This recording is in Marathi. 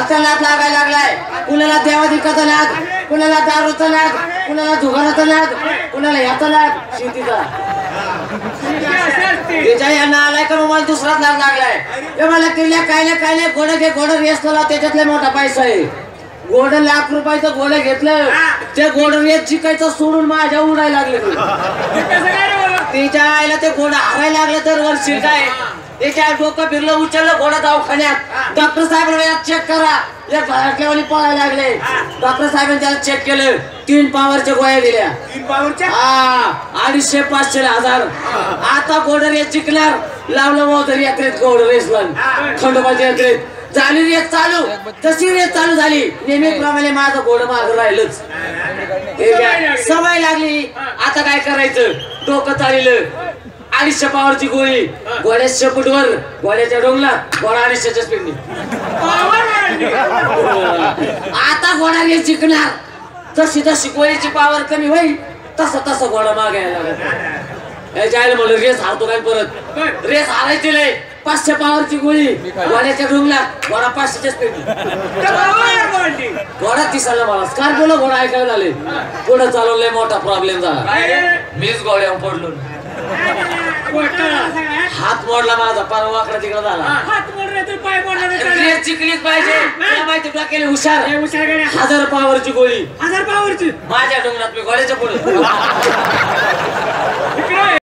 नाद लागायला लागलाय. कुणाला देवादिकाचा नाद कुणाला दारूचा नाद कुणाला जुगाराचा नाद कुणाला ह्याचा नाद? शेतीचा. त्याच्या यांना आलाय का मला दुसराच नाद लागलाय. मला किल्ल्या काय नाही काय नाही घोडं घे घोडं रेस केला त्याच्यातला मोठा पैसा आहे. गोड लाख रुपयाचं घोडं घेतलं. ते घोड रेस जिकायचं सोडून माझ्या उडायला लागले. तिच्या आईला ते घोडं हारायला लागलं तर वर्षी काय त्याच्या डोकं फिरलं उचललं घोडं दवाखान्यात. डॉक्टर साहेब चेक करा. एक घरातल्यावाली पळायला लागले. डॉक्टर साहेबांनी त्याला चेक केलं. तीन पावरच्या गोळ्या दिल्या. तीन पावरच्या? हा अडीचशे पाचशे हजार. आता गोडर रेस जिंकणार लावलं मोटर यात्रेत गोडर रेसला खंडोबाच्या यात्रेत. झाली रेस चालू. तशी रेस चालू झाली. नेहमीप्रमाणे माझं घोडं मागं राहिलंच. सवय लागली. आता काय करायचं? डोकं चाललं. अडीचशे पावरची गोळी. गोळ्या शेपूटवर गोळ्याच्या डोंगला गोळा अडीचशेच्या स्पीडनी आता घोडा रेस जिंकणार. तशी तशी गोळीची पावर कमी होईल तसं तसं घोडा मागायला लागत याच्या आईला म्हणलं रेस हारतो काय परत? रेस हारायची नाही पाचशे पावरची गोळी घोड्याच्या डोंगला घोडा पाचशेच्या स्पीडनी घोडा दिसायला मला. स्कॉर्पिओला घोडा ऐकायला आले. पुढे चालवलंय मोठा प्रॉब्लेम झाला. मीच घोड्यावर पडलो. हात मोडला माझा पार वाकडा तिकडे झाला. हात मोडला तर पाय मोडला तर रेस जिंकलीच पाहिजे. तुला माहिती डोक्याला हुशार. हुशार गाड्या. हजार पावरची गोळी. हजार पावरची माझ्या डोंगरात मी घोड्याच्या पुढे.